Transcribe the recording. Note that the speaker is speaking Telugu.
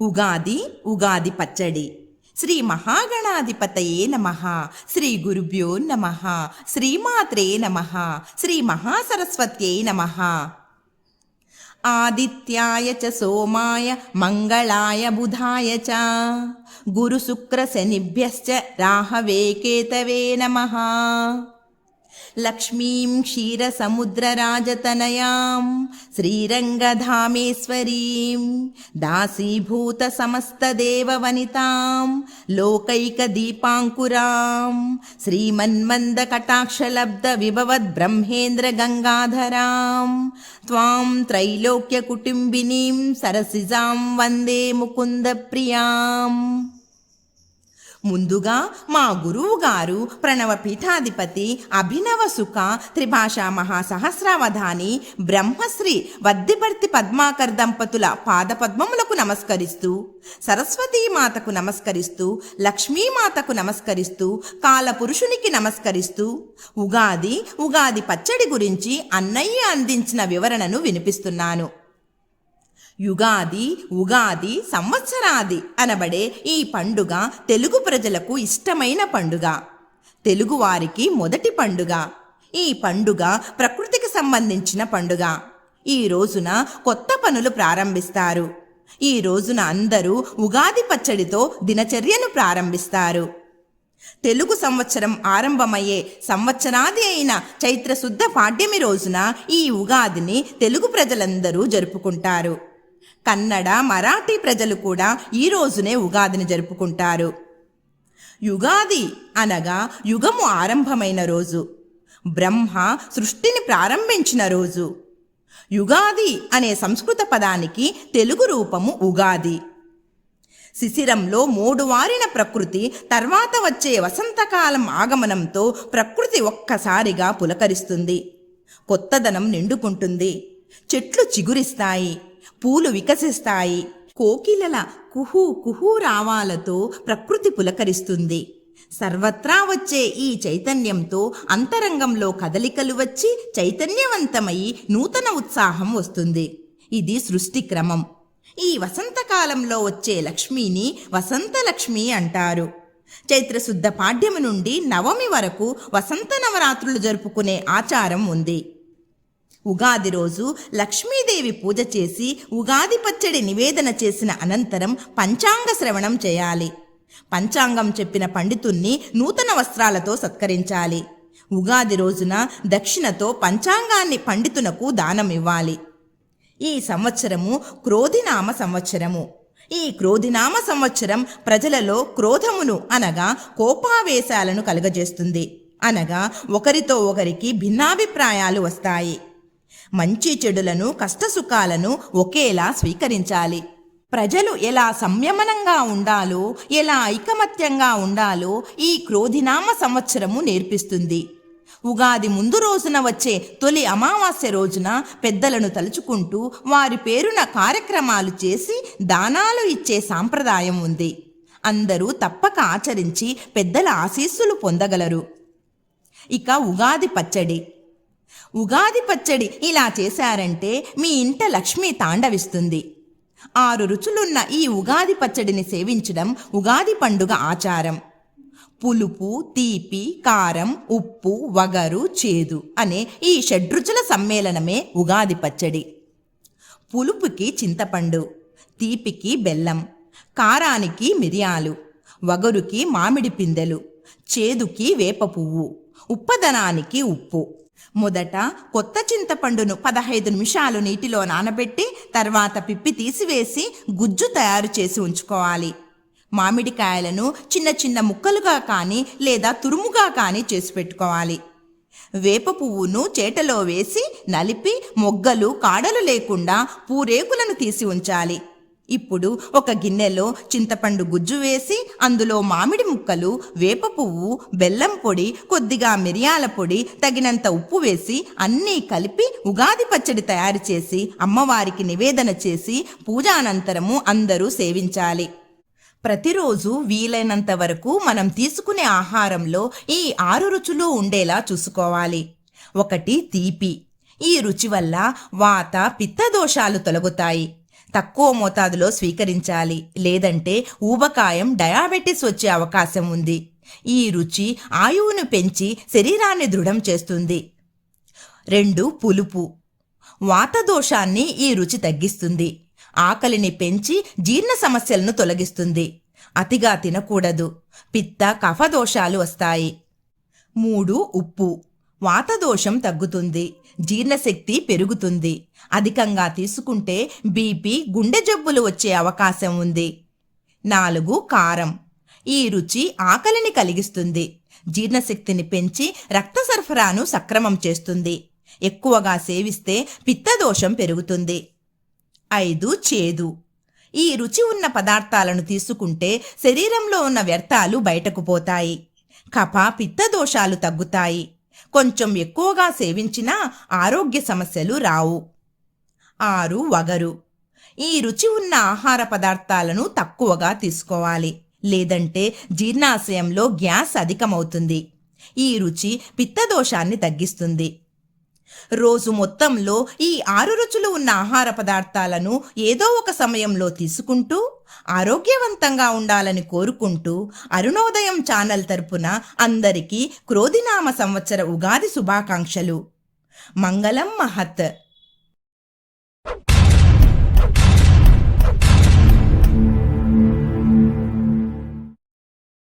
ఉగాది ఉగాది పచ్చడి. శ్రీ మహాగణాధిపతయే నమ. శ్రీ గురుభ్యో నమ. శ్రీమాత్రే నమ. శ్రీ మహాసరస్వత్యై నమ. ఆదిత్యాయ చ సోమాయ మంగళాయ బుధాయ చ. గురుశుక్రశనిభ్యశ్చ రాహవే కేతవే నమ. లక్ష్మీం క్షీరసముద్రరాజతనయాం శ్రీరంగధామేశ్వరీం దాసీభూత సమస్తదేవవనితాం లోకైకదీపాంకురాం శ్రీమన్మందకటాక్షలబ్ధ విభవద్ బ్రహ్మేంద్ర గంగాధరాం త్వాం త్రైలోక్యకుటుంబినీం సరసిజాం వందే ముకుంద ప్రియాం ముందుగా మా గురువు గారు ప్రణవ పీఠాధిపతి అభినవ సుఖ త్రిభాషా మహాసహస్రావధాని బ్రహ్మశ్రీ వద్దిపర్తి పద్మాకర్ దంపతుల పాదపద్మములకు నమస్కరిస్తూ సరస్వతీమాతకు నమస్కరిస్తూ లక్ష్మీమాతకు నమస్కరిస్తూ కాలపురుషునికి నమస్కరిస్తూ ఉగాది ఉగాది పచ్చడి గురించి అన్నయ్య అందించిన వివరణను వినిపిస్తున్నాను. యుగాది ఉగాది సంవత్సరాది అనబడే ఈ పండుగ తెలుగు ప్రజలకు ఇష్టమైన పండుగ. తెలుగువారికి మొదటి పండుగ. ఈ పండుగ ప్రకృతికి సంబంధించిన పండుగ. ఈ రోజున కొత్త పనులు ప్రారంభిస్తారు. ఈ రోజున అందరూ ఉగాది పచ్చడితో దినచర్యను ప్రారంభిస్తారు. తెలుగు సంవత్సరం ఆరంభమయ్యే సంవత్సరాది అయిన చైత్రశుద్ధ పాడ్యమి రోజున ఈ ఉగాదిని తెలుగు ప్రజలందరూ జరుపుకుంటారు. కన్నడ మరాఠీ ప్రజలు కూడా ఈ రోజునే ఉగాదిని జరుపుకుంటారు. యుగాది అనగా యుగము ఆరంభమైన రోజు. బ్రహ్మ సృష్టిని ప్రారంభించిన రోజు. యుగాది అనే సంస్కృత పదానికి తెలుగు రూపము ఉగాది. శిశిరంలో మూడువారిన ప్రకృతి తర్వాత వచ్చే వసంతకాలం ఆగమనంతో ప్రకృతి ఒక్కసారిగా పులకరిస్తుంది. కొత్తదనం నిండుకుంటుంది. చెట్లు చిగురిస్తాయి. పూలు వికసిస్తాయి. కోకిలల కుహు కుహు రావాలతో ప్రకృతి పులకరిస్తుంది. సర్వత్రా వచ్చే ఈ చైతన్యంతో అంతరంగంలో కదలికలు వచ్చి చైతన్యవంతమై నూతన ఉత్సాహం వస్తుంది. ఇది సృష్టి క్రమం. ఈ వసంతకాలంలో వచ్చే లక్ష్మిని వసంతలక్ష్మి అంటారు. చైత్రశుద్ధ పాడ్యము నుండి నవమి వరకు వసంత నవరాత్రులు జరుపుకునే ఆచారం ఉంది. ఉగాది రోజు లక్ష్మీదేవి పూజ చేసి ఉగాది పచ్చడి నివేదన చేసిన అనంతరం పంచాంగ శ్రవణం చేయాలి. పంచాంగం చెప్పిన పండితుణ్ణి నూతన వస్త్రాలతో సత్కరించాలి. ఉగాది రోజున దక్షిణతో పంచాంగాన్ని పండితునకు దానం ఇవ్వాలి. ఈ సంవత్సరము క్రోధినామ సంవత్సరము. ఈ క్రోధినామ సంవత్సరం ప్రజలలో క్రోధమును అనగా కోపావేశాలను కలుగజేస్తుంది. అనగా ఒకరితో ఒకరికి భిన్నాభిప్రాయాలు వస్తాయి. మంచి చెడులను కష్టసుఖాలను ఒకేలా స్వీకరించాలి. ప్రజలు ఎలా సంయమనంగా ఉండాలో ఎలా ఐకమత్యంగా ఉండాలో ఈ క్రోధినామ సంవత్సరము నేర్పిస్తుంది. ఉగాది ముందు రోజున వచ్చే తొలి అమావాస్య రోజున పెద్దలను తలుచుకుంటూ వారి పేరున కార్యక్రమాలు చేసి దానాలు ఇచ్చే సాంప్రదాయం ఉంది. అందరూ తప్పక ఆచరించి పెద్దల ఆశీస్సులు పొందగలరు. ఇక ఉగాది పచ్చడి. ఉగాది పచ్చడి ఇలా చేశారంటే మీ ఇంట లక్ష్మి తాండవిస్తుంది. ఆరు రుచులున్న ఈ ఉగాది పచ్చడిని సేవించడం ఉగాది పండుగ ఆచారం. పులుపు తీపి కారం ఉప్పు వగరు చేదు అనే ఈ షడ్రుచుల సమ్మేళనమే ఉగాది పచ్చడి. పులుపుకి చింతపండు తీపికి బెల్లం కారానికి మిరియాలు వగరుకి మామిడి పిందెలు చేదుకి వేప పువ్వు ఉప్పదనానికి ఉప్పు. మొదట కొత్త చింతపండును పదహైదు నిమిషాలు నీటిలో నానబెట్టి తర్వాత పిప్పి తీసివేసి గుజ్జు తయారు చేసి ఉంచుకోవాలి. మామిడికాయలను చిన్న చిన్న ముక్కలుగా కానీ లేదా తురుముగా కానీ చేసి పెట్టుకోవాలి. వేప పువ్వును చేటలో వేసి నలిపి మొగ్గలు కాడలు లేకుండా పూరేకులను తీసి ఉంచాలి. ఇప్పుడు ఒక గిన్నెలో చింతపండు గుజ్జు వేసి అందులో మామిడి ముక్కలు వేప పువ్వు బెల్లం పొడి కొద్దిగా మిరియాల పొడి తగినంత ఉప్పు వేసి అన్నీ కలిపి ఉగాది పచ్చడి తయారు చేసి అమ్మవారికి నివేదన చేసి పూజానంతరము అందరూ సేవించాలి. ప్రతిరోజు వీలైనంత వరకు మనం తీసుకునే ఆహారంలో ఈ ఆరు రుచులు ఉండేలా చూసుకోవాలి. ఒకటి తీపి. ఈ రుచి వల్ల వాత పిత్త దోషాలు తొలగుతాయి. తక్కువ మోతాదులో స్వీకరించాలి. లేదంటే ఊబకాయం డయాబెటిస్ వచ్చే అవకాశం ఉంది. ఈ రుచి ఆయువును పెంచి శరీరాన్ని దృఢం చేస్తుంది. రెండు పులుపు. వాతదోషాన్ని ఈ రుచి తగ్గిస్తుంది. ఆకలిని పెంచి జీర్ణ సమస్యలను తొలగిస్తుంది. అతిగా తినకూడదు. పిత్త కఫ దోషాలు వస్తాయి. మూడు ఉప్పు. వాతదోషం తగ్గుతుంది జీర్ణశక్తి పెరుగుతుంది. అధికంగా తీసుకుంటే బీపీ గుండె జబ్బులు వచ్చే అవకాశం ఉంది. నాలుగు కారం. ఈ రుచి ఆకలిని కలిగిస్తుంది. జీర్ణశక్తిని పెంచి రక్త సరఫరాను సక్రమం చేస్తుంది. ఎక్కువగా సేవిస్తే పిత్తదోషం పెరుగుతుంది. ఐదు చేదు. ఈ రుచి ఉన్న పదార్థాలను తీసుకుంటే శరీరంలో ఉన్న వ్యర్థాలు బయటకు పోతాయి. కఫ పిత్త దోషాలు తగ్గుతాయి. కొంచెం ఎక్కువగా సేవించినా ఆరోగ్య సమస్యలు రావు. ఆరు వగరు. ఈ రుచి ఉన్న ఆహార పదార్థాలను తక్కువగా తీసుకోవాలి. లేదంటే జీర్ణాశయంలో గ్యాస్ అధికమవుతుంది. ఈ రుచి పిత్తదోషాన్ని తగ్గిస్తుంది. రోజు మొత్తంలో ఈ ఆరు రుచులు ఉన్న ఆహార పదార్థాలను ఏదో ఒక సమయంలో తీసుకుంటూ ఆరోగ్యవంతంగా ఉండాలని కోరుకుంటూ అరుణోదయం ఛానల్ తరపున అందరికీ క్రోధినామ సంవత్సర ఉగాది శుభాకాంక్షలు. మంగళం మహత్.